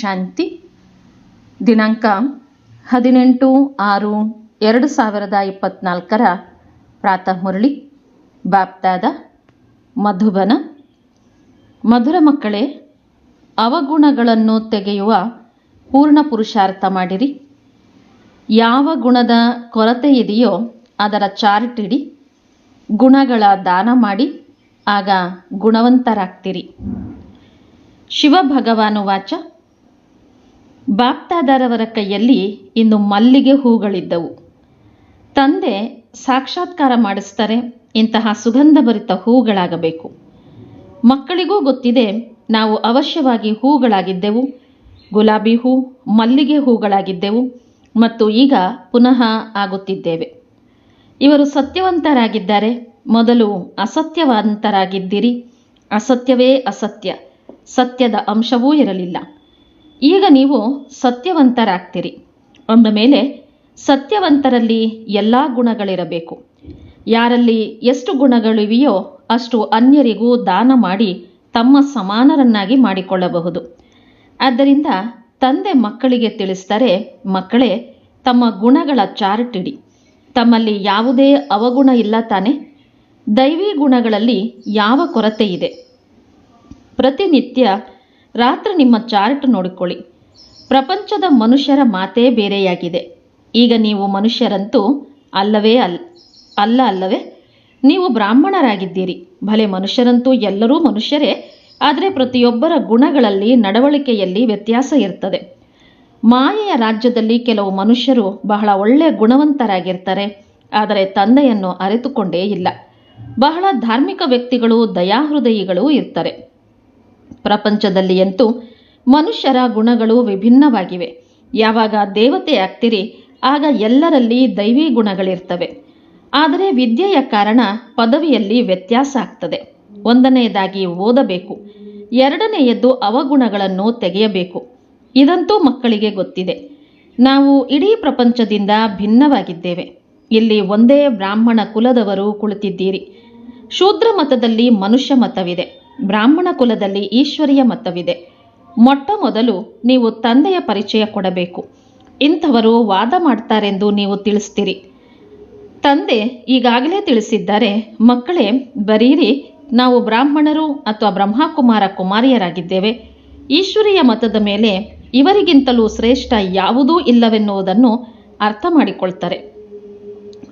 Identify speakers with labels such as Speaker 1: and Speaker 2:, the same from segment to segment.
Speaker 1: ಶಾಂತಿ. ದಿನಾಂಕ ಹದಿನೆಂಟು ಆರು ಎರಡು ಸಾವಿರದ ಇಪ್ಪತ್ನಾಲ್ಕರ ಪ್ರಾತಃ ಮುರಳಿ. ಬಾಪ್ತಾದ ಮಧುಬನ. ಮಧುರ ಮಕ್ಕಳೇ, ಅವಗುಣಗಳನ್ನು ತೆಗೆಯುವ ಪೂರ್ಣ ಪುರುಷಾರ್ಥ ಮಾಡಿರಿ. ಯಾವ ಗುಣದ ಕೊರತೆ ಇದೆಯೋ ಅದರ ಚಾರ್ಟ್ ಇಡಿ ಗುಣಗಳ ದಾನ ಮಾಡಿ ಆಗ ಗುಣವಂತರಾಗ್ತೀರಿ. ಶಿವ ಬಾಪ್ತಾದರವರ ಕೈಯಲ್ಲಿ ಇನ್ನು ಮಲ್ಲಿಗೆ ಹೂಗಳಿದ್ದವು. ತಂದೆ ಸಾಕ್ಷಾತ್ಕಾರ ಮಾಡಿಸ್ತಾರೆ, ಇಂತಹ ಸುಗಂಧಭರಿತ ಹೂಗಳಾಗಬೇಕು. ಮಕ್ಕಳಿಗೂ ಗೊತ್ತಿದೆ, ನಾವು ಅವಶ್ಯವಾಗಿ ಹೂಗಳಾಗಿದ್ದೆವು, ಗುಲಾಬಿ ಹೂ, ಮಲ್ಲಿಗೆ ಹೂಗಳಾಗಿದ್ದೆವು, ಮತ್ತು ಈಗ ಪುನಃ ಆಗುತ್ತಿದ್ದೇವೆ. ಇವರು ಸತ್ಯವಂತರಾಗಿದ್ದಾರೆ, ಮೊದಲು ಅಸತ್ಯವಂತರಾಗಿದ್ದಿರಿ, ಅಸತ್ಯವೇ ಅಸತ್ಯ, ಸತ್ಯದ ಅಂಶವೂ ಇರಲಿಲ್ಲ. ಈಗ ನೀವು ಸತ್ಯವಂತರಾಗ್ತೀರಿ. ಅಂದ ಮೇಲೆ ಸತ್ಯವಂತರಲ್ಲಿ ಎಲ್ಲ ಗುಣಗಳಿರಬೇಕು. ಯಾರಲ್ಲಿ ಎಷ್ಟು ಗುಣಗಳಿವೆಯೋ ಅಷ್ಟು ಅನ್ಯರಿಗೂ ದಾನ ಮಾಡಿ ತಮ್ಮ ಸಮಾನರನ್ನಾಗಿ ಮಾಡಿಕೊಳ್ಳಬಹುದು. ಆದ್ದರಿಂದ ತಂದೆ ಮಕ್ಕಳಿಗೆ ತಿಳಿಸ್ತಾರೆ ಮಕ್ಕಳೇ, ತಮ್ಮ ಗುಣಗಳ ಚಾರ್ಟ್ ಇಡಿ ತಮ್ಮಲ್ಲಿ ಯಾವುದೇ ಅವಗುಣ ಇಲ್ಲ ತಾನೆ. ದೈವಿ ಗುಣಗಳಲ್ಲಿ ಯಾವ ಕೊರತೆ ಇದೆ ಪ್ರತಿನಿತ್ಯ ರಾತ್ರಿ ನಿಮ್ಮ ಚಾರ್ಟ್ ನೋಡಿಕೊಳ್ಳಿ. ಪ್ರಪಂಚದ ಮನುಷ್ಯರ ಮಾತೇ ಬೇರೆಯಾಗಿದೆ. ಈಗ ನೀವು ಮನುಷ್ಯರಂತೂ ಅಲ್ಲವೇ ಅಲ್, ಅಲ್ಲ ಅಲ್ಲವೇ? ನೀವು ಬ್ರಾಹ್ಮಣರಾಗಿದ್ದೀರಿ. ಭಲೆ ಮನುಷ್ಯರಂತೂ ಎಲ್ಲರೂ ಮನುಷ್ಯರೇ. ಆದರೆ ಪ್ರತಿಯೊಬ್ಬರ ಗುಣಗಳಲ್ಲಿ, ನಡವಳಿಕೆಯಲ್ಲಿ ವ್ಯತ್ಯಾಸ ಇರ್ತದೆ. ಮಾಯೆಯ ರಾಜ್ಯದಲ್ಲಿ ಕೆಲವು ಮನುಷ್ಯರು ಬಹಳ ಒಳ್ಳೆಯ ಗುಣವಂತರಾಗಿರ್ತಾರೆ. ಆದರೆ ತಂದೆಯನ್ನು ಅರಿತುಕೊಂಡೇ ಇಲ್ಲ. ಬಹಳ ಧಾರ್ಮಿಕ ವ್ಯಕ್ತಿಗಳು ದಯಾಹೃದಯಿಗಳೂ ಇರ್ತಾರೆ. ಪ್ರಪಂಚದಲ್ಲಿ ಅಂತೂ ಮನುಷ್ಯರ ಗುಣಗಳು ವಿಭಿನ್ನವಾಗಿವೆ. ಯಾವಾಗ ದೇವತೆ ಆಗ್ತೀರಿ, ಆಗ ಎಲ್ಲರಲ್ಲಿ ದೈವಿ ಗುಣಗಳಿರ್ತವೆ. ಆದರೆ ವಿದ್ಯೆಯ ಕಾರಣ ಪದವಿಯಲ್ಲಿ ವ್ಯತ್ಯಾಸ ಆಗ್ತದೆ. ಒಂದನೆಯದಾಗಿ ಓದಬೇಕು. ಎರಡನೆಯದ್ದು ಅವಗುಣಗಳನ್ನು ತೆಗೆಯಬೇಕು. ಇದಂತೂ ಮಕ್ಕಳಿಗೆ ಗೊತ್ತಿದೆ. ನಾವು ಇಡೀ ಪ್ರಪಂಚದಿಂದ ಭಿನ್ನವಾಗಿದ್ದೇವೆ. ಇಲ್ಲಿ ಒಂದೇ ಬ್ರಾಹ್ಮಣ ಕುಲದವರು ಕುಳಿತಿದ್ದೀರಿ. ಶೂದ್ರ ಮತದಲ್ಲಿ ಮನುಷ್ಯ ಮತವಿದೆ. ಬ್ರಾಹ್ಮಣ ಕುಲದಲ್ಲಿ ಈಶ್ವರಿಯ ಮತವಿದೆ ಮೊಟ್ಟ ಮೊದಲು ನೀವು ತಂದೆಯ ಪರಿಚಯ ಕೊಡಬೇಕು. ಇಂಥವರು ವಾದ ಮಾಡ್ತಾರೆಂದು ನೀವು ತಿಳಿಸ್ತೀರಿ. ತಂದೆ ಈಗಾಗಲೇ ತಿಳಿಸಿದ್ದಾರೆ, ಮಕ್ಕಳೇ, ಬರೀರಿ, ನಾವು ಬ್ರಾಹ್ಮಣರು ಅಥವಾ ಬ್ರಹ್ಮಕುಮಾರ ಕುಮಾರಿಯರಾಗಿದ್ದೇವೆ. ಈಶ್ವರಿಯ ಮತದ ಮೇಲೆ ಇವರಿಗಿಂತಲೂ ಶ್ರೇಷ್ಠ ಯಾವುದೂ ಇಲ್ಲವೆನ್ನುವುದನ್ನು ಅರ್ಥ ಮಾಡಿಕೊಳ್ತಾರೆ.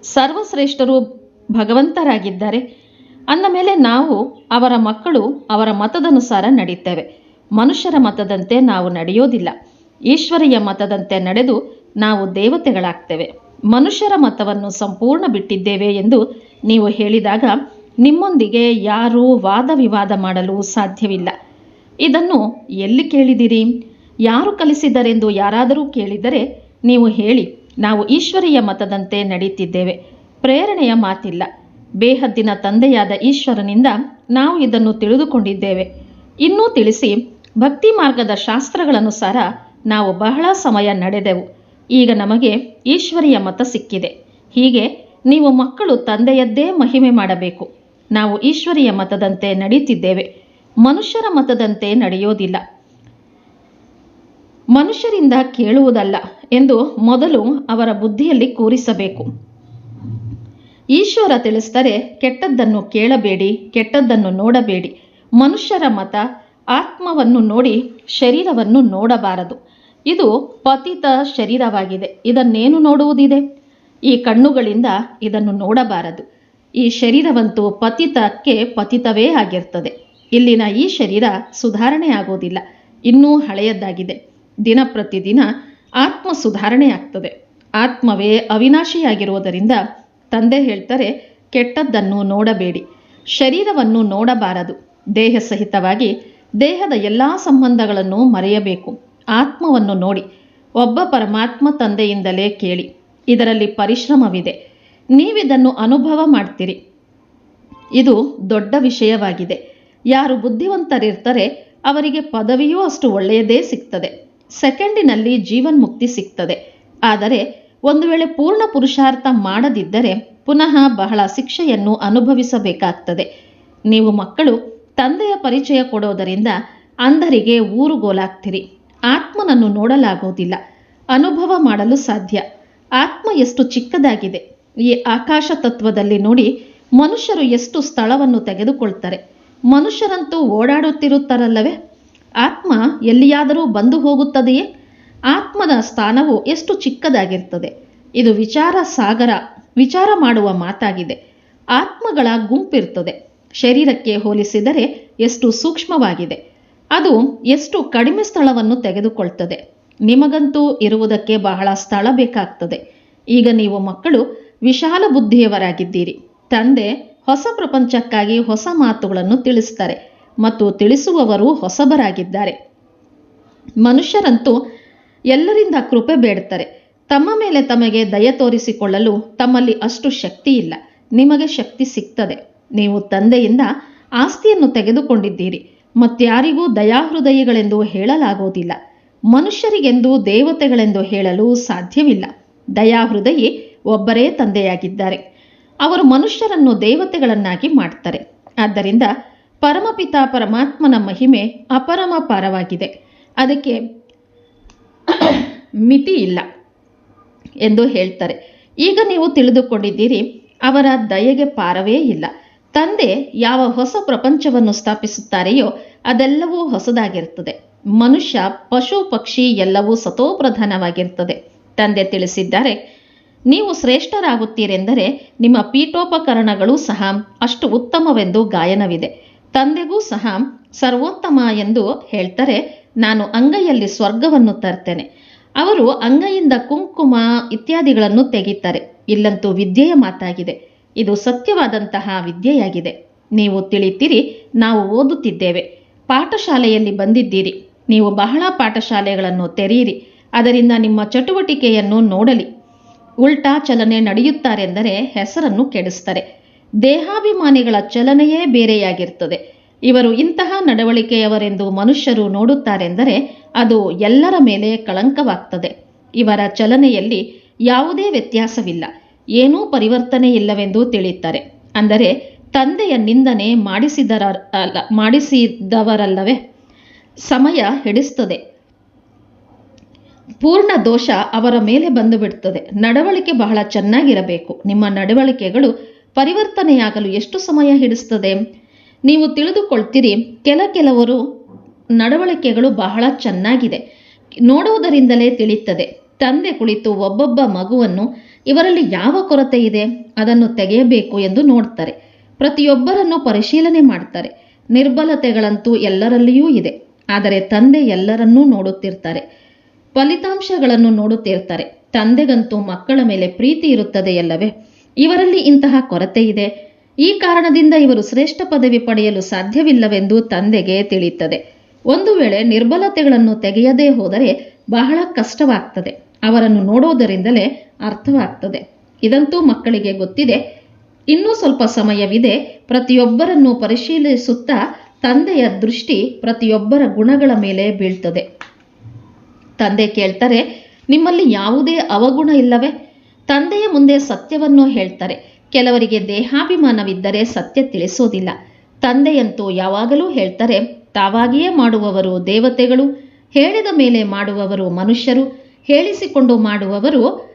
Speaker 1: ಸರ್ವಶ್ರೇಷ್ಠರು ಭಗವಂತರಾಗಿದ್ದಾರೆ ಅಂದ ಮೇಲೆ ನಾವು ಅವರ ಮಕ್ಕಳು ಅವರ ಮತದನುಸಾರ ನಡೀತೇವೆ ಮನುಷ್ಯರ ಮತದಂತೆ ನಾವು ನಡೆಯೋದಿಲ್ಲ. ಈಶ್ವರಿಯ ಮತದಂತೆ ನಡೆದು ನಾವು ದೇವತೆಗಳಾಗ್ತೇವೆ. ಮನುಷ್ಯರ ಮತವನ್ನು ಸಂಪೂರ್ಣ ಬಿಟ್ಟಿದ್ದೇವೆ ಎಂದು ನೀವು ಹೇಳಿದಾಗ ನಿಮ್ಮೊಂದಿಗೆ ಯಾರೂ ವಾದ ವಿವಾದ ಮಾಡಲು ಸಾಧ್ಯವಿಲ್ಲ. ಇದನ್ನು ಎಲ್ಲಿ ಕೇಳಿದಿರಿ? ಯಾರು ಕಲಿಸಿದರೆಂದು ಯಾರಾದರೂ ಕೇಳಿದರೆ ನೀವು ಹೇಳಿ. ನಾವು ಈಶ್ವರಿಯ ಮತದಂತೆ ನಡೀತಿದ್ದೇವೆ ಪ್ರೇರಣೆಯ ಮಾತಿಲ್ಲ. ಬೇಹದ್ದಿನ ತಂದೆಯಾದ ಈಶ್ವರನಿಂದ ನಾವು ಇದನ್ನು ತಿಳಿದುಕೊಂಡಿದ್ದೇವೆ. ಇನ್ನೂ ತಿಳಿಸಿ, ಭಕ್ತಿ ಮಾರ್ಗದ ಶಾಸ್ತ್ರಗಳನುಸಾರ ನಾವು ಬಹಳ ಸಮಯ ನಡೆದೆವು. ಈಗ ನಮಗೆ ಈಶ್ವರಿಯ ಮತ ಸಿಕ್ಕಿದೆ. ಹೀಗೆ ನೀವು ಮಕ್ಕಳು ತಂದೆಯದ್ದೇ ಮಹಿಮೆ ಮಾಡಬೇಕು. ನಾವು ಈಶ್ವರಿಯ ಮತದಂತೆ ನಡೀತಿದ್ದೇವೆ. ಮನುಷ್ಯರ ಮತದಂತೆ ನಡೆಯೋದಿಲ್ಲ. ಮನುಷ್ಯರಿಂದ ಕೇಳುವುದಲ್ಲ ಎಂದು ಮೊದಲು ಅವರ ಬುದ್ಧಿಯಲ್ಲಿ ಕೂರಿಸಬೇಕು. ಈಶ್ವರ ತಿಳಿಸ್ತಾರೆ ಕೆಟ್ಟದ್ದನ್ನು ಕೇಳಬೇಡಿ, ಕೆಟ್ಟದ್ದನ್ನು ನೋಡಬೇಡಿ. ಮನುಷ್ಯರ ಮತ ಆತ್ಮವನ್ನು ನೋಡಿ ಶರೀರವನ್ನು ನೋಡಬಾರದು. ಇದು ಪತಿತ ಶರೀರವಾಗಿದೆ. ಇದನ್ನೇನು ನೋಡುವುದಿದೆ? ಈ ಕಣ್ಣುಗಳಿಂದ ಇದನ್ನು ನೋಡಬಾರದು. ಈ ಶರೀರವಂತೂ ಪತಿತಕ್ಕೆ ಪತಿತವೇ ಆಗಿರ್ತದೆ. ಇಲ್ಲಿನ ಈ ಶರೀರ ಸುಧಾರಣೆ ಆಗೋದಿಲ್ಲ ಇನ್ನೂ ಹಳೆಯದ್ದಾಗಿದೆ. ದಿನ ಪ್ರತಿದಿನ ಆತ್ಮ ಸುಧಾರಣೆ ಆಗ್ತದೆ. ಆತ್ಮವೇ ಅವಿನಾಶಿಯಾಗಿರುವುದರಿಂದ ತಂದೆ ಹೇಳ್ತಾರೆ, ಕೆಟ್ಟದ್ದನ್ನು ನೋಡಬೇಡಿ. ಶರೀರವನ್ನು ನೋಡಬಾರದು. ದೇಹ ಸಹಿತವಾಗಿ ದೇಹದ ಎಲ್ಲ ಸಂಬಂಧಗಳನ್ನು ಮರೆಯಬೇಕು. ಆತ್ಮವನ್ನು ನೋಡಿ. ಒಬ್ಬ ಪರಮಾತ್ಮ ತಂದೆಯಿಂದಲೇ ಕೇಳಿ. ಇದರಲ್ಲಿ ಪರಿಶ್ರಮವಿದೆ. ನೀವಿದನ್ನು ಅನುಭವ ಮಾಡ್ತೀರಿ. ಇದು ದೊಡ್ಡ ವಿಷಯವಾಗಿದೆ. ಯಾರು ಬುದ್ಧಿವಂತರಿರ್ತಾರೆ, ಅವರಿಗೆ ಪದವಿಯೂ ಅಷ್ಟು ಒಳ್ಳೆಯದೇ ಸಿಗ್ತದೆ. ಸೆಕೆಂಡಿನಲ್ಲಿ ಜೀವನ್ಮುಕ್ತಿ ಸಿಗ್ತದೆ. ಆದರೆ ಒಂದು ವೇಳೆ ಪೂರ್ಣ ಪುರುಷಾರ್ಥ ಮಾಡದಿದ್ದರೆ ಪುನಃ ಬಹಳ ಶಿಕ್ಷೆಯನ್ನು ಅನುಭವಿಸಬೇಕಾಗ್ತದೆ. ನೀವು ಮಕ್ಕಳು ತಂದೆಯ ಪರಿಚಯ ಕೊಡೋದರಿಂದ ಅಂಧರಿಗೆ ಊರುಗೋಲಾಗ್ತಿರಿ. ಆತ್ಮನನ್ನು ನೋಡಲಾಗೋದಿಲ್ಲ. ಅನುಭವ ಮಾಡಲು ಸಾಧ್ಯ. ಆತ್ಮ ಎಷ್ಟು ಚಿಕ್ಕದಾಗಿದೆ. ಈ ಆಕಾಶ ತತ್ವದಲ್ಲಿ ನೋಡಿ ಮನುಷ್ಯರು ಎಷ್ಟು ಸ್ಥಳವನ್ನು ತೆಗೆದುಕೊಳ್ತಾರೆ. ಮನುಷ್ಯರಂತೂ ಓಡಾಡುತ್ತಿರುತ್ತಾರಲ್ಲವೇ. ಆತ್ಮ ಎಲ್ಲಿಯಾದರೂ ಬಂದು ಹೋಗುತ್ತದೆಯೇ? ಆತ್ಮದ ಸ್ಥಾನವು ಎಷ್ಟು ಚಿಕ್ಕದಾಗಿರ್ತದೆ? ಇದು ವಿಚಾರ ಸಾಗರ, ವಿಚಾರ ಮಾಡುವ ಮಾತಾಗಿದೆ. ಆತ್ಮಗಳ ಗುಂಪಿರ್ತದೆ. ಶರೀರಕ್ಕೆ ಹೋಲಿಸಿದರೆ ಎಷ್ಟು ಸೂಕ್ಷ್ಮವಾಗಿದೆ? ಅದು ಎಷ್ಟು ಕಡಿಮೆ ಸ್ಥಳವನ್ನು ತೆಗೆದುಕೊಳ್ತದೆ? ನಿಮಗಂತೂ ಇರುವುದಕ್ಕೆ ಬಹಳ ಸ್ಥಳ ಬೇಕಾಗ್ತದೆ. ಈಗ ನೀವು ಮಕ್ಕಳು, ವಿಶಾಲ ಬುದ್ಧಿಯವರಾಗಿದ್ದೀರಿ. ತಂದೆ ಹೊಸ ಪ್ರಪಂಚಕ್ಕಾಗಿ ಹೊಸ ಮಾತುಗಳನ್ನು ತಿಳಿಸ್ತಾರೆ ಮತ್ತು ತಿಳಿಸುವವರು ಹೊಸಬರಾಗಿದ್ದಾರೆ. ಮನುಷ್ಯರಂತೂ ಎಲ್ಲರಿಂದ ಕೃಪೆ ಬೇಡ್ತಾರೆ ತಮ್ಮ ಮೇಲೆ ತಮಗೆ ದಯ ತೋರಿಸಿಕೊಳ್ಳಲು ತಮ್ಮಲ್ಲಿ ಅಷ್ಟು ಶಕ್ತಿ ಇಲ್ಲ. ನಿಮಗೆ ಶಕ್ತಿ ಸಿಗ್ತದೆ. ನೀವು ತಂದೆಯಿಂದ ಆಸ್ತಿಯನ್ನು ತೆಗೆದುಕೊಂಡಿದ್ದೀರಿ. ಮತ್ತಾರಿಗೂ ದಯಾಹೃದಯಗಳೆಂದು ಹೇಳಲಾಗುವುದಿಲ್ಲ. ಮನುಷ್ಯರಿಗೆಂದು ದೇವತೆಗಳೆಂದು ಹೇಳಲು ಸಾಧ್ಯವಿಲ್ಲ. ದಯಾಹೃದಯಿ ಒಬ್ಬರೇ ತಂದೆಯಾಗಿದ್ದಾರೆ. ಅವರು ಮನುಷ್ಯರನ್ನು ದೇವತೆಗಳನ್ನಾಗಿ ಮಾಡ್ತಾರೆ. ಆದ್ದರಿಂದ ಪರಮಪಿತ ಪರಮಾತ್ಮನ ಮಹಿಮೆ ಅಪರಮಪಾರವಾಗಿದೆ ಅದಕ್ಕೆ ಮಿತಿ ಇಲ್ಲ ಎಂದು ಹೇಳ್ತಾರೆ. ಈಗ ನೀವು ತಿಳಿದುಕೊಂಡಿದ್ದೀರಿ, ಅವರ ದಯೆಗೆ ಪಾರವೇ ಇಲ್ಲ. ತಂದೆ ಯಾವ ಹೊಸ ಪ್ರಪಂಚವನ್ನು ಸ್ಥಾಪಿಸುತ್ತಾರೆಯೋ ಅದೆಲ್ಲವೂ ಹೊಸದಾಗಿರುತ್ತದೆ. ಮನುಷ್ಯ ಪಶು ಪಕ್ಷಿ ಎಲ್ಲವೂ ಸತೋಪ್ರಧಾನವಾಗಿರ್ತದೆ ತಂದೆ ತಿಳಿಸಿದ್ದಾರೆ, ನೀವು ಶ್ರೇಷ್ಠರಾಗುತ್ತೀರೆಂದರೆ ನಿಮ್ಮ ಪೀಠೋಪಕರಣಗಳು ಸಹ ಅಷ್ಟು ಉತ್ತಮವೆಂದು ಗಾಯನವಿದೆ. ತಂದೆಗೂ ಸಹ ಸರ್ವೋತ್ತಮ ಎಂದು ಹೇಳ್ತಾರೆ, ನಾನು ಅಂಗೈಯಲ್ಲಿ ಸ್ವರ್ಗವನ್ನು ತರ್ತೇನೆ. ಅವರು ಅಂಗೈಯಿಂದ ಕುಂಕುಮ ಇತ್ಯಾದಿಗಳನ್ನು ತೆಗಿತಾರೆ ಇಲ್ಲಂತೂ ವಿದ್ಯೆಯ ಮಾತಾಗಿದೆ. ಇದು ಸತ್ಯವಾದಂತಹ ವಿದ್ಯೆಯಾಗಿದೆ. ನೀವು ತಿಳಿತೀರಿ, ನಾವು ಓದುತ್ತಿದ್ದೇವೆ. ಪಾಠಶಾಲೆಯಲ್ಲಿ ಬಂದಿದ್ದೀರಿ. ನೀವು ಬಹಳ ಪಾಠಶಾಲೆಗಳನ್ನು ತೆರೆಯಿರಿ. ಅದರಿಂದ ನಿಮ್ಮ ಚಟುವಟಿಕೆಯನ್ನು ನೋಡಲಿ. ಉಲ್ಟಾ ಚಲನೆ ನಡೆಯುತ್ತಾರೆಂದರೆ ಹೆಸರನ್ನು ಕೆಡಿಸ್ತಾರೆ. ದೇಹಾಭಿಮಾನಿಗಳ ಚಲನೆಯೇ ಬೇರೆಯಾಗಿರ್ತದೆ. ಇವರು ಇಂತಹ ನಡವಳಿಕೆಯವರೆಂದು ಮನುಷ್ಯರು ನೋಡುತ್ತಾರೆಂದರೆ ಅದು ಎಲ್ಲರ ಮೇಲೆ ಕಳಂಕವಾಗ್ತದೆ. ಇವರ ಚಲನೆಯಲ್ಲಿ ಯಾವುದೇ ವ್ಯತ್ಯಾಸವಿಲ್ಲ. ಏನೂ ಪರಿವರ್ತನೆ ಇಲ್ಲವೆಂದು ತಿಳಿಯುತ್ತಾರೆ. ಅಂದರೆ ತಂದೆಯ ನಿಂದನೆ ಮಾಡಿಸಿದರ ಅಲ್ಲ, ಮಾಡಿಸಿದವರಲ್ಲವೇ? ಸಮಯ ಹಿಡಿಸ್ತದೆ. ಪೂರ್ಣ ದೋಷ ಅವರ ಮೇಲೆ ಬಂದು ಬಿಡ್ತದೆ ನಡವಳಿಕೆ ಬಹಳ ಚೆನ್ನಾಗಿರಬೇಕು. ನಿಮ್ಮ ನಡವಳಿಕೆಗಳು ಪರಿವರ್ತನೆಯಾಗಲು ಎಷ್ಟು ಸಮಯ ಹಿಡಿಸ್ತದೆ? ನೀವು ತಿಳಿದುಕೊಳ್ತೀರಿ, ಕೆಲ ಕೆಲವರು ನಡವಳಿಕೆಗಳು ಬಹಳ ಚೆನ್ನಾಗಿದೆ. ನೋಡುವುದರಿಂದಲೇ ತಿಳಿಯುತ್ತದೆ. ತಂದೆ ಕುಳಿತು ಒಬ್ಬೊಬ್ಬ ಮಗುವನ್ನು, ಇವರಲ್ಲಿ ಯಾವ ಕೊರತೆ ಇದೆ? ಅದನ್ನು ತೆಗೆಯಬೇಕು ಎಂದು ನೋಡ್ತಾರೆ. ಪ್ರತಿಯೊಬ್ಬರನ್ನು ಪರಿಶೀಲನೆ ಮಾಡ್ತಾರೆ. ನಿರ್ಬಲತೆಗಳಂತೂ ಎಲ್ಲರಲ್ಲಿಯೂ ಇದೆ. ಆದರೆ ತಂದೆ ಎಲ್ಲರನ್ನೂ ನೋಡುತ್ತಿರ್ತಾರೆ. ಫಲಿತಾಂಶಗಳನ್ನು ನೋಡುತ್ತಿರ್ತಾರೆ. ತಂದೆಗಂತೂ ಮಕ್ಕಳ ಮೇಲೆ ಪ್ರೀತಿ ಇರುತ್ತದೆಯಲ್ಲವೇ ಇವರಲ್ಲಿ ಇಂತಹ ಕೊರತೆ ಇದೆ? ಈ ಕಾರಣದಿಂದ ಇವರು ಶ್ರೇಷ್ಠ ಪದವಿ ಪಡೆಯಲು ಸಾಧ್ಯವಿಲ್ಲವೆಂದು ತಂದೆಗೆ ತಿಳಿಯುತ್ತದೆ. ಒಂದು ವೇಳೆ ನಿರ್ಬಲತೆಗಳನ್ನು ತೆಗೆಯದೇ ಹೋದರೆ ಬಹಳ ಕಷ್ಟವಾಗ್ತದೆ. ಅವರನ್ನು ನೋಡುವುದರಿಂದಲೇ ಅರ್ಥವಾಗ್ತದೆ. ಇದಂತೂ ಮಕ್ಕಳಿಗೆ ಗೊತ್ತಿದೆ. ಇನ್ನೂ ಸ್ವಲ್ಪ ಸಮಯವಿದೆ. ಪ್ರತಿಯೊಬ್ಬರನ್ನು ಪರಿಶೀಲಿಸುತ್ತಾ ತಂದೆಯ ದೃಷ್ಟಿ ಪ್ರತಿಯೊಬ್ಬರ ಗುಣಗಳ ಮೇಲೆ ಬೀಳ್ತದೆ. ತಂದೆ ಕೇಳ್ತಾರೆ, ನಿಮ್ಮಲ್ಲಿ ಯಾವುದೇ ಅವಗುಣ ಇಲ್ಲವೇ? ತಂದೆಯ ಮುಂದೆ ಸತ್ಯವನ್ನು ಹೇಳ್ತಾರೆ. ಕೆಲವರಿಗೆ ದೇಹಾಭಿಮಾನವಿದ್ದರೆ ಸತ್ಯ ತಿಳಿಸೋದಿಲ್ಲ. ತಂದೆಯಂತೂ ಯಾವಾಗಲೂ ಹೇಳ್ತಾರೆ, ತಾವಾಗಿಯೇ ಮಾಡುವವರು ದೇವತೆಗಳು, ಹೇಳಿದ ಮೇಲೆ ಮಾಡುವವರು ಮನುಷ್ಯರು, ಹೇಳಿಸಿಕೊಂಡು ಮಾಡುವವರು.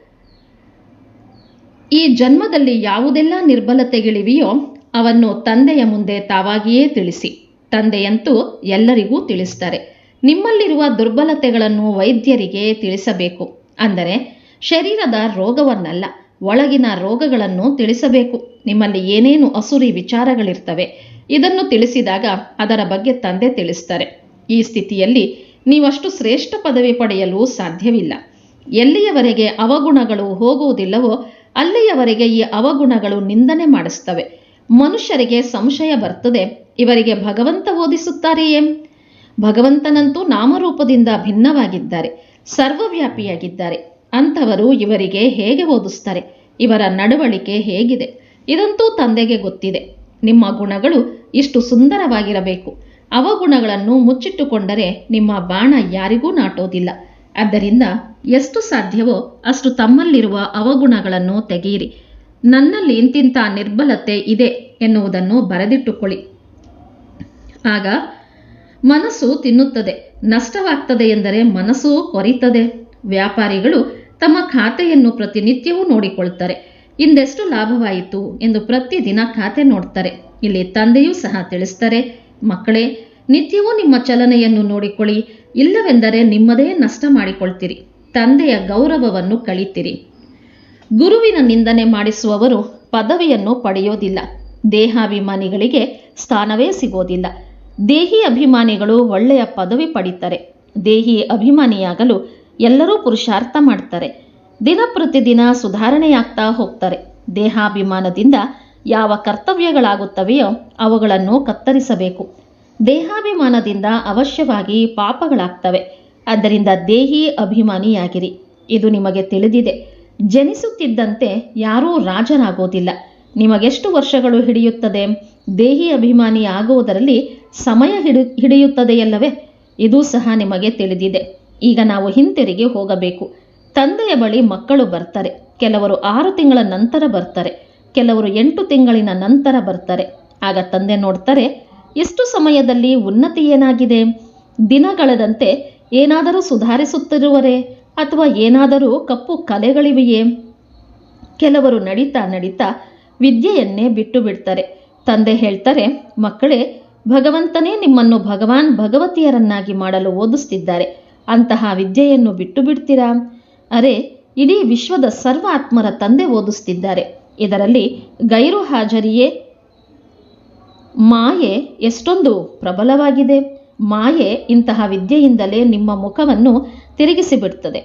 Speaker 1: ಈ ಜನ್ಮದಲ್ಲಿ ಯಾವುದೆಲ್ಲ ನಿರ್ಬಲತೆಗಳಿವೆಯೋ ಅವನ್ನು ತಂದೆಯ ಮುಂದೆ ತಾವಾಗಿಯೇ ತಿಳಿಸಿ. ತಂದೆಯಂತೂ ಎಲ್ಲರಿಗೂ ತಿಳಿಸ್ತಾರೆ. ನಿಮ್ಮಲ್ಲಿರುವ ದುರ್ಬಲತೆಗಳನ್ನು ವೈದ್ಯರಿಗೆ ತಿಳಿಸಬೇಕು. ಅಂದರೆ ಶರೀರದ ರೋಗವನ್ನಲ್ಲ. ಒಳಗಿನ ರೋಗಗಳನ್ನು ತಿಳಿಸಬೇಕು. ನಿಮ್ಮಲ್ಲಿ ಏನೇನು ಅಸುರಿ ವಿಚಾರಗಳಿರ್ತವೆ, ಇದನ್ನು ತಿಳಿಸಿದಾಗ ಅದರ ಬಗ್ಗೆ ತಂದೆ ತಿಳಿಸ್ತಾರೆ. ಈ ಸ್ಥಿತಿಯಲ್ಲಿ ನೀವಷ್ಟು ಶ್ರೇಷ್ಠ ಪದವಿ ಪಡೆಯಲು ಸಾಧ್ಯವಿಲ್ಲ. ಎಲ್ಲಿಯವರೆಗೆ ಅವಗುಣಗಳು ಹೋಗುವುದಿಲ್ಲವೋ, ಅಲ್ಲಿಯವರೆಗೆ ಈ ಅವಗುಣಗಳು ನಿಂದನೆ ಮಾಡಿಸ್ತವೆ. ಮನುಷ್ಯರಿಗೆ ಸಂಶಯ ಬರ್ತದೆ, ಇವರಿಗೆ ಭಗವಂತ ಓದಿಸುತ್ತಾರೆಯೇ? ಭಗವಂತನಂತೂ ನಾಮರೂಪದಿಂದ ಭಿನ್ನವಾಗಿದ್ದಾರೆ, ಸರ್ವವ್ಯಾಪಿಯಾಗಿದ್ದಾರೆ. ಅಂಥವರು ಇವರಿಗೆ ಹೇಗೆ ಓದಿಸ್ತಾರೆ? ಇವರ ನಡವಳಿಕೆ ಹೇಗಿದೆ? ಇದಂತೂ ತಂದೆಗೆ ಗೊತ್ತಿದೆ. ನಿಮ್ಮ ಗುಣಗಳು ಇಷ್ಟು ಸುಂದರವಾಗಿರಬೇಕು. ಅವಗುಣಗಳನ್ನು ಮುಚ್ಚಿಟ್ಟುಕೊಂಡರೆ ನಿಮ್ಮ ಬಾಣ ಯಾರಿಗೂ ನಾಟೋದಿಲ್ಲ. ಆದ್ದರಿಂದ ಎಷ್ಟು ಸಾಧ್ಯವೋ ಅಷ್ಟು ತಮ್ಮಲ್ಲಿರುವ ಅವಗುಣಗಳನ್ನು ತೆಗೆಯಿರಿ. ನನ್ನಲ್ಲಿ ಇಂತಿಂಥ ನಿರ್ಬಲತೆ ಇದೆ ಎನ್ನುವುದನ್ನು ಬರೆದಿಟ್ಟುಕೊಳ್ಳಿ. ಆಗ ಮನಸ್ಸು ತಿನ್ನುತ್ತದೆ. ನಷ್ಟವಾಗ್ತದೆ ಎಂದರೆ ಮನಸ್ಸು ಕೊರೀತದೆ. ವ್ಯಾಪಾರಿಗಳು ತಮ್ಮ ಖಾತೆಯನ್ನು ಪ್ರತಿನಿತ್ಯವೂ ನೋಡಿಕೊಳ್ತಾರೆ ಇಂದೆಷ್ಟು ಲಾಭವಾಯಿತು ಎಂದು ಪ್ರತಿದಿನ ಖಾತೆ ನೋಡ್ತಾರೆ ಇಲ್ಲಿ ತಂದೆಯೂ ಸಹ ತಿಳಿಸ್ತಾರೆ, ಮಕ್ಕಳೇ, ನಿತ್ಯವೂ ನಿಮ್ಮ ಚಲನೆಯನ್ನು ನೋಡಿಕೊಳ್ಳಿ. ಇಲ್ಲವೆಂದರೆ ನಿಮ್ಮದೇ ನಷ್ಟ ಮಾಡಿಕೊಳ್ತೀರಿ. ತಂದೆಯ ಗೌರವವನ್ನು ಕಳಿತೀರಿ. ಗುರುವಿನ ನಿಂದನೆ ಮಾಡಿಸುವವರು ಪದವಿಯನ್ನು ಪಡೆಯೋದಿಲ್ಲ. ದೇಹಾಭಿಮಾನಿಗಳಿಗೆ ಸ್ಥಾನವೇ ಸಿಗೋದಿಲ್ಲ. ದೇಹಿ ಅಭಿಮಾನಿಗಳು ಒಳ್ಳೆಯ ಪದವಿ ಪಡಿತಾರೆ. ದೇಹಿ ಅಭಿಮಾನಿಯಾಗಲು ಎಲ್ಲರೂ ಪುರುಷಾರ್ಥ ಮಾಡ್ತಾರೆ. ದಿನ ಪ್ರತಿದಿನ ಸುಧಾರಣೆಯಾಗ್ತಾ ಹೋಗ್ತಾರೆ. ದೇಹಾಭಿಮಾನದಿಂದ ಯಾವ ಕರ್ತವ್ಯಗಳಾಗುತ್ತವೆಯೋ ಅವುಗಳನ್ನು ಕತ್ತರಿಸಬೇಕು. ದೇಹಾಭಿಮಾನದಿಂದ ಅವಶ್ಯವಾಗಿ ಪಾಪಗಳಾಗ್ತವೆ. ಅದರಿಂದ ದೇಹಿ ಅಭಿಮಾನಿಯಾಗಿರಿ. ಇದು ನಿಮಗೆ ತಿಳಿದಿದೆ. ಜನಿಸುತ್ತಿದ್ದಂತೆ ಯಾರೂ ರಾಜನಾಗೋದಿಲ್ಲ ನಿಮಗೆಷ್ಟು ವರ್ಷಗಳು ಹಿಡಿಯುತ್ತದೆ? ದೇಹಿ ಅಭಿಮಾನಿ ಆಗುವುದರಲ್ಲಿ ಸಮಯ ಹಿಡಿ ಹಿಡಿಯುತ್ತದೆಯಲ್ಲವೇ? ಇದೂ ಸಹ ನಿಮಗೆ ತಿಳಿದಿದೆ. ಈಗ ನಾವು ಹಿಂತಿರುಗಿ ಹೋಗಬೇಕು. ತಂದೆಯ ಬಳಿ ಮಕ್ಕಳು ಬರ್ತಾರೆ. ಕೆಲವರು ಆರು ತಿಂಗಳ ನಂತರ ಬರ್ತಾರೆ. ಕೆಲವರು ಎಂಟು ತಿಂಗಳಿನ ನಂತರ ಬರ್ತಾರೆ. ಆಗ ತಂದೆ ನೋಡ್ತಾರೆ, ಎಷ್ಟು ಸಮಯದಲ್ಲಿ ಉನ್ನತಿ ಏನಾಗಿದೆ ದಿನಗಳೆದಂತೆ ಏನಾದರೂ ಸುಧಾರಿಸುತ್ತಿರುವರೇ? ಅಥವಾ ಏನಾದರೂ ಕಪ್ಪು ಕಲೆಗಳಿವೆಯೇ? ಕೆಲವರು ನಡೀತಾ ನಡೀತಾ ವಿದ್ಯೆಯನ್ನೇ ಬಿಟ್ಟು ಬಿಡ್ತಾರೆ. ತಂದೆ ಹೇಳ್ತಾರೆ, ಮಕ್ಕಳೇ, ಭಗವಂತನೇ ನಿಮ್ಮನ್ನು ಭಗವಾನ್ ಭಗವತಿಯರನ್ನಾಗಿ ಮಾಡಲು ಓದಿಸ್ತಿದ್ದಾರೆ. ಅಂತಹ ವಿದ್ಯೆಯನ್ನು ಬಿಟ್ಟು ಬಿಡ್ತೀರಾ? ಅರೆ, ಇಡೀ ವಿಶ್ವದ ಸರ್ವ ಆತ್ಮರ ತಂದೆ ಓದಿಸ್ತಿದ್ದಾರೆ. ಇದರಲ್ಲಿ ಗೈರು ಹಾಜರಿಯೇ? ಮಾಯೆ ಎಷ್ಟೊಂದು ಪ್ರಬಲವಾಗಿದೆ. ಮಾಯೆ ಇಂತಹ ವಿದ್ಯೆಯಿಂದಲೇ ನಿಮ್ಮ ಮುಖವನ್ನು ತಿರುಗಿಸಿ ಬಿಡ್ತದೆ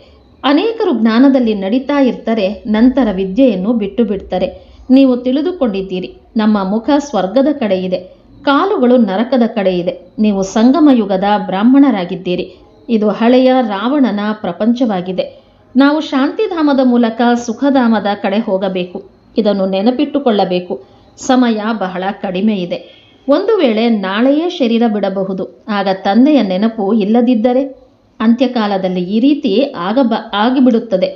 Speaker 1: ಅನೇಕರು ಜ್ಞಾನದಲ್ಲಿ ನಡೀತಾ ಇರ್ತಾರೆ, ನಂತರ ವಿದ್ಯೆಯನ್ನು ಬಿಟ್ಟು ಬಿಡ್ತಾರೆ. ನೀವು ತಿಳಿದುಕೊಂಡಿದ್ದೀರಿ, ನಮ್ಮ ಮುಖ ಸ್ವರ್ಗದ ಕಡೆ ಇದೆ ಕಾಲುಗಳು ನರಕದ ಕಡೆ ಇದೆ ನೀವು ಸಂಗಮ ಯುಗದ ಬ್ರಾಹ್ಮಣರಾಗಿದ್ದೀರಿ. ಇದು ಹಳೆಯ ರಾವಣನ ಪ್ರಪಂಚವಾಗಿದೆ. ನಾವು ಶಾಂತಿಧಾಮದ ಮೂಲಕ ಸುಖಧಾಮದ ಕಡೆ ಹೋಗಬೇಕು. ಇದನ್ನು ನೆನಪಿಟ್ಟುಕೊಳ್ಳಬೇಕು. ಸಮಯ ಬಹಳ ಕಡಿಮೆ ಇದೆ. ಒಂದು ವೇಳೆ ನಾಳೆಯೇ ಶರೀರ ಬಿಡಬಹುದು. ಆಗ ತಂದೆಯ ನೆನಪು ಇಲ್ಲದಿದ್ದರೆ ಅಂತ್ಯಕಾಲದಲ್ಲಿ ಈ ರೀತಿ ಆಗಬ, ಆಗಿಬಿಡುತ್ತದೆ.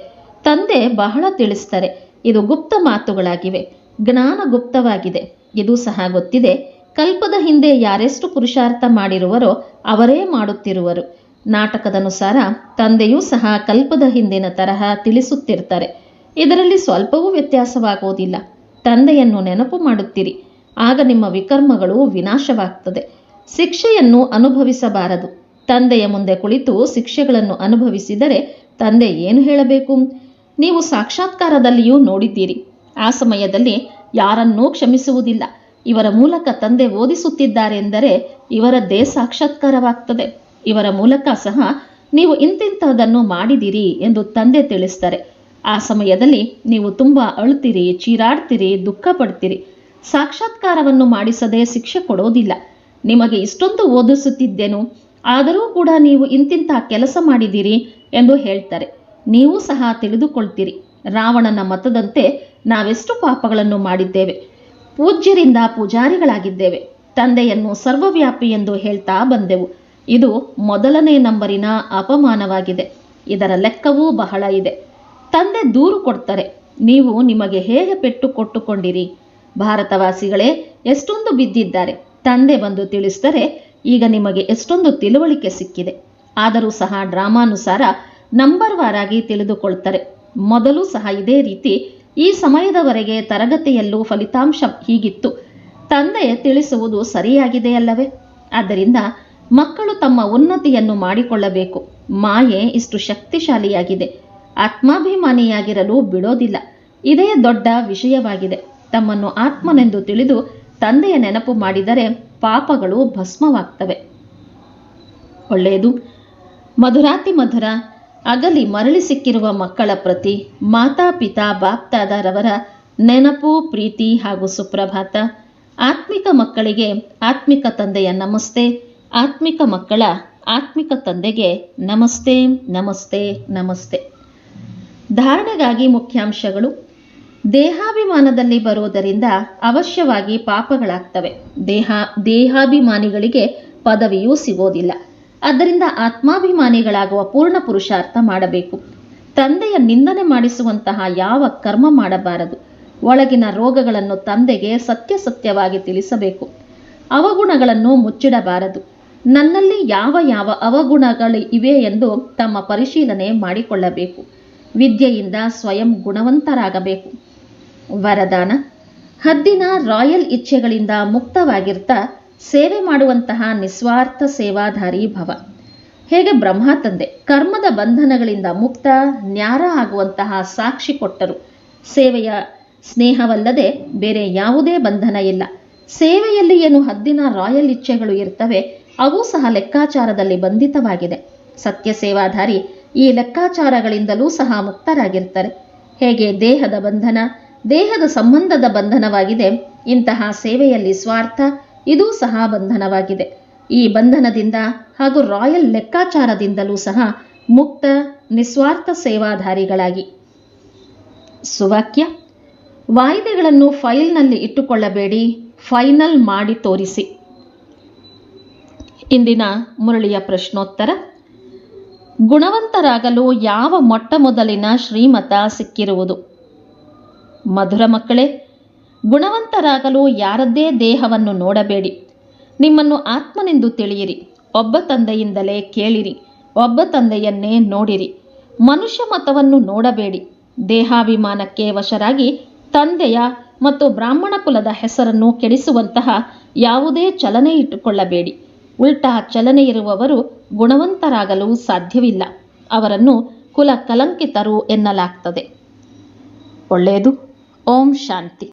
Speaker 1: ತಂದೆ ಬಹಳ ತಿಳಿಸ್ತಾರೆ, ಇದು ಗುಪ್ತ ಮಾತುಗಳಾಗಿವೆ. ಜ್ಞಾನ ಗುಪ್ತವಾಗಿದೆ. ಇದು ಸಹ ಗೊತ್ತಿದೆ. ಕಲ್ಪದ ಹಿಂದೆ ಯಾರೆಷ್ಟು ಪುರುಷಾರ್ಥ ಮಾಡಿರುವರೋ ಅವರೇ ಮಾಡುತ್ತಿರುವರು. ನಾಟಕದನುಸಾರ ತಂದೆಯೂ ಸಹ ಕಲ್ಪದ ಹಿಂದಿನ ತರಹ ತಿಳಿಸುತ್ತಿರ್ತಾರೆ ಇದರಲ್ಲಿ ಸ್ವಲ್ಪವೂ ವ್ಯತ್ಯಾಸವಾಗುವುದಿಲ್ಲ. ತಂದೆಯನ್ನು ನೆನಪು ಮಾಡುತ್ತೀರಿ. ಆಗ ನಿಮ್ಮ ವಿಕರ್ಮಗಳು ವಿನಾಶವಾಗ್ತದೆ. ಶಿಕ್ಷೆಯನ್ನು ಅನುಭವಿಸಬಾರದು. ತಂದೆಯ ಮುಂದೆ ಕುಳಿತು ಶಿಕ್ಷೆಗಳನ್ನು ಅನುಭವಿಸಿದರೆ ತಂದೆ ಏನು ಹೇಳಬೇಕು? ನೀವು ಸಾಕ್ಷಾತ್ಕಾರದಲ್ಲಿಯೂ ನೋಡಿದ್ದೀರಿ. ಆ ಸಮಯದಲ್ಲಿ ಯಾರನ್ನೂ ಕ್ಷಮಿಸುವುದಿಲ್ಲ. ಇವರ ಮೂಲಕ ತಂದೆ ಓದಿಸುತ್ತಿದ್ದಾರೆ ಎಂದರೆ ಇವರದ್ದೇ ಸಾಕ್ಷಾತ್ಕಾರವಾಗ್ತದೆ. ಇವರ ಮೂಲಕ ಸಹ ನೀವು ಇಂತಿಂತಹದನ್ನು ಮಾಡಿದಿರಿ ಎಂದು ತಂದೆ ತಿಳಿಸ್ತಾರೆ. ಆ ಸಮಯದಲ್ಲಿ ನೀವು ತುಂಬ ಅಳ್ತೀರಿ ಚೀರಾಡ್ತೀರಿ ದುಃಖ ಪಡ್ತೀರಿ ಸಾಕ್ಷಾತ್ಕಾರವನ್ನು ಮಾಡಿಸದೆ ಶಿಕ್ಷೆ ಕೊಡೋದಿಲ್ಲ. ನಿಮಗೆ ಇಷ್ಟೊಂದು ಓದಿಸುತ್ತಿದ್ದೇನು? ಆದರೂ ಕೂಡ ನೀವು ಇಂತಿಂಥ ಕೆಲಸ ಮಾಡಿದ್ದೀರಿ ಎಂದು ಹೇಳ್ತಾರೆ. ನೀವು ಸಹ ತಿಳಿದುಕೊಳ್ತೀರಿ. ರಾವಣನ ಮತದಂತೆ ನಾವೆಷ್ಟು ಪಾಪಗಳನ್ನು ಮಾಡಿದ್ದೇವೆ. ಪೂಜ್ಯರಿಂದ ಪೂಜಾರಿಗಳಾಗಿದ್ದೇವೆ. ತಂದೆಯನ್ನು ಸರ್ವವ್ಯಾಪಿ ಎಂದು ಹೇಳ್ತಾ ಬಂದೆವು. ಇದು ಮೊದಲನೇ ನಂಬರಿನ ಅಪಮಾನವಾಗಿದೆ. ಇದರ ಲೆಕ್ಕವೂ ಬಹಳ ಇದೆ. ತಂದೆ ದೂರು ಕೊಡ್ತಾರೆ. ನೀವು ನಿಮಗೆ ಹೇಗೆ ಪೆಟ್ಟು ಕೊಟ್ಟುಕೊಂಡಿರಿ? ಭಾರತವಾಸಿಗಳೇ, ಎಷ್ಟೊಂದು ಬಿದ್ದಿದ್ದಾರೆ. ತಂದೆ ಬಂದು ತಿಳಿಸಿದರೆ ಈಗ ನಿಮಗೆ ಎಷ್ಟೊಂದು ತಿಳುವಳಿಕೆ ಸಿಕ್ಕಿದೆ. ಆದರೂ ಸಹ ಡ್ರಾಮಾನುಸಾರ ನಂಬರ್ ವಾರಾಗಿ ತಿಳಿದುಕೊಳ್ತಾರೆ. ಮೊದಲು ಸಹ ಇದೇ ರೀತಿ ಈ ಸಮಯದವರೆಗೆ ತರಗತಿಯಲ್ಲೂ ಫಲಿತಾಂಶ ಹೀಗಿತ್ತು. ತಂದೆ ತಿಳಿಸುವುದು ಸರಿಯಾಗಿದೆಯಲ್ಲವೇ? ಆದ್ದರಿಂದ ಮಕ್ಕಳು ತಮ್ಮ ಉನ್ನತಿಯನ್ನು ಮಾಡಿಕೊಳ್ಳಬೇಕು. ಮಾಯೆ ಇಷ್ಟು ಶಕ್ತಿಶಾಲಿಯಾಗಿದೆ. ಆತ್ಮಾಭಿಮಾನಿಯಾಗಿರಲು ಬಿಡೋದಿಲ್ಲ. ಇದೇ ದೊಡ್ಡ ವಿಷಯವಾಗಿದೆ. ತಮ್ಮನ್ನು ಆತ್ಮನೆಂದು ತಿಳಿದು ತಂದೆಯ ನೆನಪು ಮಾಡಿದರೆ ಪಾಪಗಳು ಭಸ್ಮವಾಗ್ತವೆ. ಒಳ್ಳೆಯದು. ಮಧುರಾತಿ ಮಧುರ, ಅಗಲಿ ಮರಳಿ ಸಿಕ್ಕಿರುವ ಮಕ್ಕಳ ಪ್ರತಿ ಮಾತಾಪಿತಾ ಬಾಪ್ತಾದಾರವರ ನೆನಪು, ಪ್ರೀತಿ ಹಾಗೂ ಸುಪ್ರಭಾತ. ಆತ್ಮಿಕ ಮಕ್ಕಳಿಗೆ ಆತ್ಮಿಕ ತಂದೆಯ ನಮಸ್ತೆ. ಆತ್ಮಿಕ ಮಕ್ಕಳ ಆತ್ಮಿಕ ತಂದೆಗೆ ನಮಸ್ತೆ ನಮಸ್ತೆ ನಮಸ್ತೆ. ಧಾರಣೆಗಾಗಿ ಮುಖ್ಯಾಂಶಗಳು. ದೇಹಾಭಿಮಾನದಲ್ಲಿ ಬರುವುದರಿಂದ ಅವಶ್ಯವಾಗಿ ಪಾಪಗಳಾಗ್ತವೆ. ದೇಹ, ದೇಹಾಭಿಮಾನಿಗಳಿಗೆ ಪದವಿಯೂ ಸಿಗೋದಿಲ್ಲ. ಆದ್ದರಿಂದ ಆತ್ಮಾಭಿಮಾನಿಗಳಾಗುವ ಪೂರ್ಣ ಪುರುಷಾರ್ಥ ಮಾಡಬೇಕು. ತಂದೆಯ ನಿಂದನೆ ಮಾಡಿಸುವಂತಹ ಯಾವ ಕರ್ಮ ಮಾಡಬಾರದು. ಒಳಗಿನ ರೋಗಗಳನ್ನು ತಂದೆಗೆ ಸತ್ಯಸತ್ಯವಾಗಿ ತಿಳಿಸಬೇಕು. ಅವಗುಣಗಳನ್ನು ಮುಚ್ಚಿಡಬಾರದು. ನನ್ನಲ್ಲಿ ಯಾವ ಯಾವ ಅವಗುಣಗಳು ಇವೆ ಎಂದು ತಮ್ಮ ಪರಿಶೀಲನೆ ಮಾಡಿಕೊಳ್ಳಬೇಕು. ವಿದ್ಯೆಯಿಂದ ಸ್ವಯಂ ಗುಣವಂತರಾಗಬೇಕು. ವರದಾನ, ಹದ್ದಿನ ರಾಯಲ್ ಇಚ್ಛೆಗಳಿಂದ ಮುಕ್ತವಾಗಿರ್ತಾ, ಸೇವೆ ಮಾಡುವಂತಹ ನಿಸ್ವಾರ್ಥ ಸೇವಾಧಾರಿ ಭವ. ಹೇಗೆ ಬ್ರಹ್ಮ ತಂದೆ, ಕರ್ಮದ ಬಂಧನಗಳಿಂದ ಮುಕ್ತ, ನ್ಯಾರ ಆಗುವಂತಹ ಸಾಕ್ಷಿ ಕೊಟ್ಟರು. ಸೇವೆಯ ಸ್ನೇಹವಲ್ಲದೆ ಬೇರೆ ಯಾವುದೇ ಬಂಧನ ಇಲ್ಲ. ಸೇವೆಯಲ್ಲಿ ಏನು ಹದ್ದಿನ ರಾಯಲ್ ಇಚ್ಛೆಗಳು ಇರ್ತವೆ ಅವು ಸಹ ಲೆಕ್ಕಾಚಾರದಲ್ಲಿ ಬಂಧಿತವಾಗಿದೆ. ಸತ್ಯ ಸೇವಾಧಾರಿ ಈ ಲೆಕ್ಕಾಚಾರಗಳಿಂದಲೂ ಸಹ ಮುಕ್ತರಾಗಿರ್ತಾರೆ. ಹೇಗೆ ದೇಹದ ಬಂಧನ, ದೇಹದ ಸಂಬಂಧದ ಬಂಧನವಾಗಿದೆ, ಇಂತಹ ಸೇವೆಯಲ್ಲಿ ಸ್ವಾರ್ಥ, ಇದೂ ಸಹ ಬಂಧನವಾಗಿದೆ. ಈ ಬಂಧನದಿಂದ ಹಾಗೂ ರಾಯಲ್ ಲೆಕ್ಕಾಚಾರದಿಂದಲೂ ಸಹ ಮುಕ್ತ, ನಿಸ್ವಾರ್ಥ ಸೇವಾಧಾರಿಗಳಾಗಿ. ಸುವಾಕ್ಯ, ವಾಯಿದೆಗಳನ್ನು ಫೈಲ್ನಲ್ಲಿ ಇಟ್ಟುಕೊಳ್ಳಬೇಡಿ, ಫೈನಲ್ ಮಾಡಿ ತೋರಿಸಿ. ಇಂದಿನ ಮುರಳಿಯ ಪ್ರಶ್ನೋತ್ತರ. ಗುಣವಂತರಾಗಲು ಯಾವ ಮೊಟ್ಟ ಮೊದಲಿನ ಶ್ರೀಮತ ಸಿಕ್ಕಿರುವುದು? ಮಧುರ ಮಕ್ಕಳೇ, ಗುಣವಂತರಾಗಲು ಯಾರದ್ದೇ ದೇಹವನ್ನು ನೋಡಬೇಡಿ. ನಿಮ್ಮನ್ನು ಆತ್ಮನೆಂದು ತಿಳಿಯಿರಿ. ಒಬ್ಬ ತಂದೆಯಿಂದಲೇ ಕೇಳಿರಿ. ಒಬ್ಬ ತಂದೆಯನ್ನೇ ನೋಡಿರಿ. ಮನುಷ್ಯ ಮತವನ್ನು ನೋಡಬೇಡಿ. ದೇಹಾಭಿಮಾನಕ್ಕೆ ವಶರಾಗಿ ತಂದೆಯ ಮತ್ತು ಬ್ರಾಹ್ಮಣ ಕುಲದ ಹೆಸರನ್ನು ಕೆಡಿಸುವಂತಹ ಯಾವುದೇ ಚಲನೆ ಇಟ್ಟುಕೊಳ್ಳಬೇಡಿ. ಉಲ್ಟಾ ಚಲನೆ ಇರುವವರು ಗುಣವಂತರಾಗಲು ಸಾಧ್ಯವಿಲ್ಲ. ಅವರನ್ನು ಕುಲ ಕಲಂಕಿತರು ಎನ್ನಲಾಗ್ತದೆ. ಒಳ್ಳೆಯದು. ಓಂ ಶಾಂತಿ.